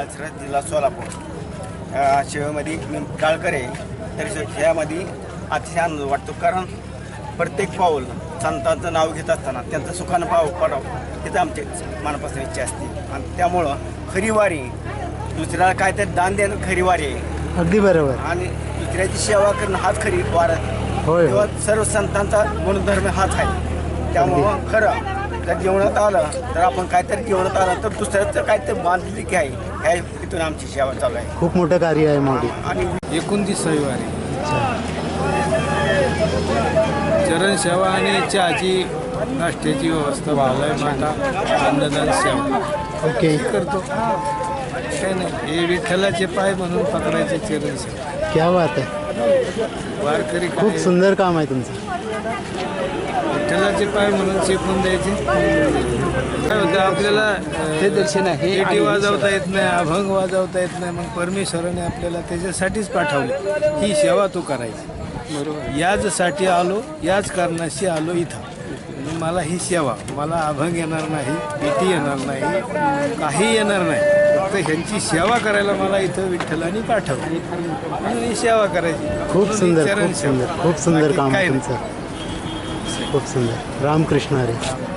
माळसरस जिल्हा सोलापूर. या सेवेमध्ये मी काळकर आहे. तरी ह्यामध्ये अतिशय आनंद वाटतो. कारण प्रत्येक पाऊल संतांचं नाव घेत असताना त्यांचं सुखानं पाव पडावं तिथं आमची मनापासून इच्छा असते. आणि त्यामुळं खरी वारी दुसऱ्याला काय तर दान देणं खरी वारी आहे. अगदी बरोबर. आणि दुसऱ्याची सेवा करणं हाच खरी वार होय सर्व संतांचा गुणधर्म हाच आहे. त्यामुळं खरं जर जेवणात आलं तर आपण काहीतरी जेवणात आलं तर दुसऱ्याचं काहीतरी बांधली की आहे. ह्या इथून आमची सेवा चालू आहे. खूप मोठं कार्य आहे मोठी आणि एकोणतीस रविवारी. चरण सेवा आणि चहाची नाश्त्याची व्यवस्था भालाय माता. अन्नदान सेवा. ओके. करतो. काय नाही. हे विठ्ठलाचे पाय म्हणून पकडायचे चरण सेवा. क्या बात आहे. वारकरी खूप सुंदर काम आहे तुमचं. विठ्ठलाचे पाय म्हणून चेपून द्यायचे. काय होतं आपल्याला हे दर्शन आहे पेटी वाजवता येत नाही अभंग वाजवता येत नाही मग परमेश्वराने आपल्याला त्याच्यासाठीच पाठवले. ही सेवा तू करायची. बरोबर. याचसाठी आलो याच कारणाशी आलो इथं. मला ही सेवा मला अभंग येणार नाही पेटी येणार नाही काही येणार नाही. फक्त ह्यांची सेवा करायला मला इथं विठ्ठलाने पाठवलं. म्हणून ही सेवा करायची. खूप सुंदर खूप. सुंदर खूप सुंदर काम. तुमचं. खूप सुंदर. रामकृष्ण हरे.